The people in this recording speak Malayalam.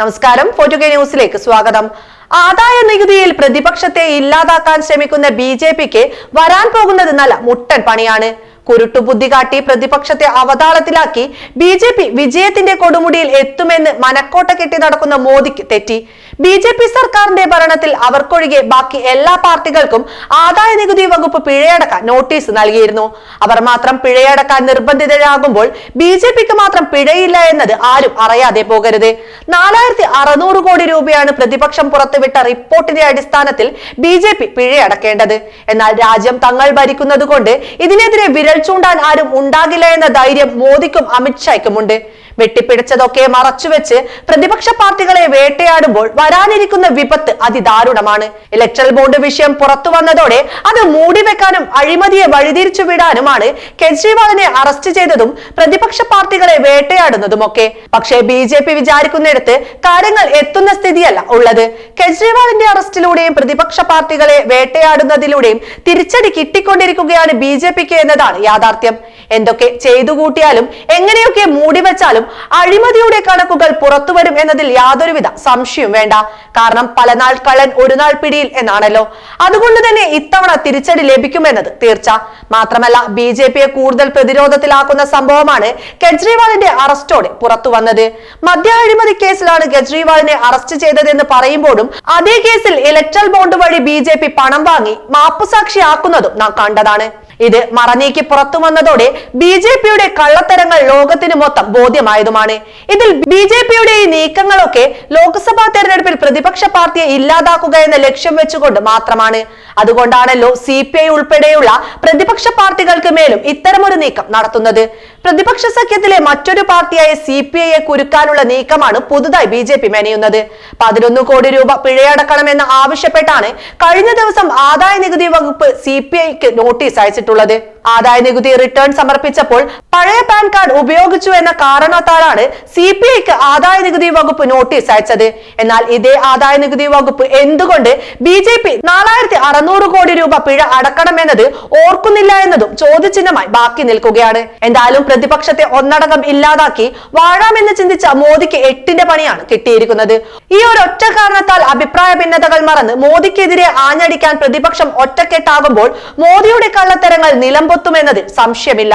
നമസ്കാരം. ഫോർട്ടു കെ ന്യൂസിലേക്ക് സ്വാഗതം. ആദായ നികുതിയിൽ പ്രതിപക്ഷത്തെ ഇല്ലാതാക്കാൻ ശ്രമിക്കുന്ന ബി ജെ പിക്ക് വരാൻ പോകുന്നത് നല്ല മുട്ടൻ പണിയാണ്. കുരുട്ടുബുദ്ധി കാട്ടി പ്രതിപക്ഷത്തെ അവതാളത്തിലാക്കി ബി ജെ പി വിജയത്തിന്റെ കൊടുമുടിയിൽ എത്തുമെന്ന് മനക്കോട്ട കെട്ടി നടക്കുന്ന മോദിക്ക് തെറ്റി. ബി ജെ പി സർക്കാരിന്റെ ഭരണത്തിൽ അവർക്കൊഴികെ ബാക്കി എല്ലാ പാർട്ടികൾക്കും ആദായ നികുതി വകുപ്പ് പിഴയടക്കാൻ നോട്ടീസ് നൽകിയിരുന്നു. അവർ മാത്രം പിഴയടക്കാൻ നിർബന്ധിതരാകുമ്പോൾ ബി ജെ പിക്ക് മാത്രം പിഴയില്ല എന്നത് ആരും അറിയാതെ പോകരുത്. നാലായിരത്തി അറുന്നൂറ് കോടി രൂപയാണ് പ്രതിപക്ഷം പുറത്തുവിട്ട റിപ്പോർട്ടിന്റെ അടിസ്ഥാനത്തിൽ ബി ജെ പി പിഴയടക്കേണ്ടത്. എന്നാൽ രാജ്യം തങ്ങൾ ഭരിക്കുന്നത് കൊണ്ട് ഇതിനെതിരെ വിരൽ ചൂണ്ടാൻ ആരും ഉണ്ടാകില്ല എന്ന ധൈര്യം മോദിക്കും അമിത്ഷായ്ക്കുമുണ്ട്. വെട്ടിപ്പിടിച്ചതൊക്കെ മറച്ചുവെച്ച് പ്രതിപക്ഷ പാർട്ടികളെ വേട്ടയാടുമ്പോൾ വരാനിരിക്കുന്ന വിപത്ത് അതിദാരുണമാണ്. ഇലക്ട്രൽ ബോർഡ് വിഷയം പുറത്തു വന്നതോടെ അത് മൂടിവെക്കാനും അഴിമതിയെ വഴിതിരിച്ചു വിടാനുമാണ് കെജ്രിവാളിനെ അറസ്റ്റ് ചെയ്തതും പ്രതിപക്ഷ പാർട്ടികളെ വേട്ടയാടുന്നതുമൊക്കെ. പക്ഷേ ബി ജെ പി വിചാരിക്കുന്നിടത്ത് കാര്യങ്ങൾ എത്തുന്ന സ്ഥിതിയല്ല ഉള്ളത്. കെജ്രിവാളിന്റെ അറസ്റ്റിലൂടെയും പ്രതിപക്ഷ പാർട്ടികളെ വേട്ടയാടുന്നതിലൂടെയും തിരിച്ചടി കിട്ടിക്കൊണ്ടിരിക്കുകയാണ് ബി എന്നതാണ് യാഥാർത്ഥ്യം. എന്തൊക്കെ ചെയ്തു കൂട്ടിയാലും എങ്ങനെയൊക്കെ മൂടിവെച്ചാലും അഴിമതിയുടെ കണക്കുകൾ പുറത്തു വരും എന്നതിൽ യാതൊരുവിധ സംശയവും വേണ്ട. കാരണം പലനാൾ കള്ളൻ ഒരു നാൾ പിടിയിൽ എന്നാണല്ലോ. അതുകൊണ്ട് തന്നെ ഇത്തവണ തിരിച്ചടി ലഭിക്കുമെന്നത് തീർച്ച. മാത്രമല്ല ബി ജെ പിയെ കൂടുതൽ പ്രതിരോധത്തിലാക്കുന്ന സംഭവമാണ് കെജ്രിവാളിന്റെ അറസ്റ്റോടെ പുറത്തു വന്നത്. മദ്യ അഴിമതി കേസിലാണ് കെജ്രിവാളിനെ അറസ്റ്റ് ചെയ്തതെന്ന് പറയുമ്പോഴും അതേ കേസിൽ ഇലക്ട്രൽ ബോണ്ട് വഴി ബി പണം വാങ്ങി മാപ്പുസാക്ഷിയാക്കുന്നതും നാം കണ്ടതാണ്. ഇത് മറനീക്കി പുറത്തു വന്നതോടെ ബി ജെ പിയുടെ കള്ളത്തരങ്ങൾ ലോകത്തിന് മൊത്തം ബോധ്യമായതുമാണ്. ഇതിൽ ബി ജെ പിയുടെ ഈ നീക്കങ്ങളൊക്കെ ലോക്സഭാ തെരഞ്ഞെടുപ്പിൽ പ്രതിപക്ഷ പാർട്ടിയെ ഇല്ലാതാക്കുക എന്ന ലക്ഷ്യം വെച്ചുകൊണ്ട് മാത്രമാണ്. അതുകൊണ്ടാണല്ലോ സി പി ഐ ഉൾപ്പെടെയുള്ള പ്രതിപക്ഷ പാർട്ടികൾക്ക് മേലും ഇത്തരമൊരു നീക്കം നടത്തുന്നത്. പ്രതിപക്ഷ സഖ്യത്തിലെ മറ്റൊരു പാർട്ടിയായ സി പി ഐയെ കുരുക്കാനുള്ള നീക്കമാണ് പുതുതായി ബി ജെ പി മെനയുന്നത്. പതിനൊന്ന് കോടി രൂപ പിഴയടക്കണമെന്ന് ആവശ്യപ്പെട്ടാണ് കഴിഞ്ഞ ദിവസം ആദായ നികുതി വകുപ്പ് സി പി ഐക്ക് നോട്ടീസ് അയച്ചിട്ടുള്ളത്. പറഞ്ഞിട്ടുള്ളത്. ആദായ നികുതി റിട്ടേൺ സമർപ്പിച്ചപ്പോൾ പഴയ പാൻ കാർഡ് ഉപയോഗിച്ചു എന്ന കാരണത്താലാണ് സി പി ഐക്ക് ആദായ നികുതി വകുപ്പ് നോട്ടീസ് അയച്ചത്. എന്നാൽ ഇതേ ആദായ നികുതി വകുപ്പ് എന്തുകൊണ്ട് ബി ജെ പി നാലായിരത്തി അറുന്നൂറ് കോടി രൂപ പിഴ അടക്കണമെന്നത് ഓർക്കുന്നില്ല എന്നതും ചോദ്യചിഹ്നമായി ബാക്കി നിൽക്കുകയാണ്. എന്തായാലും പ്രതിപക്ഷത്തെ ഒന്നടങ്കം ഇല്ലാതാക്കി വാഴാമെന്ന് ചിന്തിച്ച മോദിക്ക് എട്ടിന്റെ പണിയാണ് കിട്ടിയിരിക്കുന്നത്. ഈ ഒരു ഒറ്റ കാരണത്താൽ അഭിപ്രായ ഭിന്നതകൾ മറന്ന് മോദിക്കെതിരെ ആഞ്ഞടിക്കാൻ പ്രതിപക്ഷം ഒറ്റക്കെട്ടാകുമ്പോൾ മോദിയുടെ കള്ളത്തരങ്ങൾ നിലംപൊത്തുമെന്നതിൽ സംശയമില്ല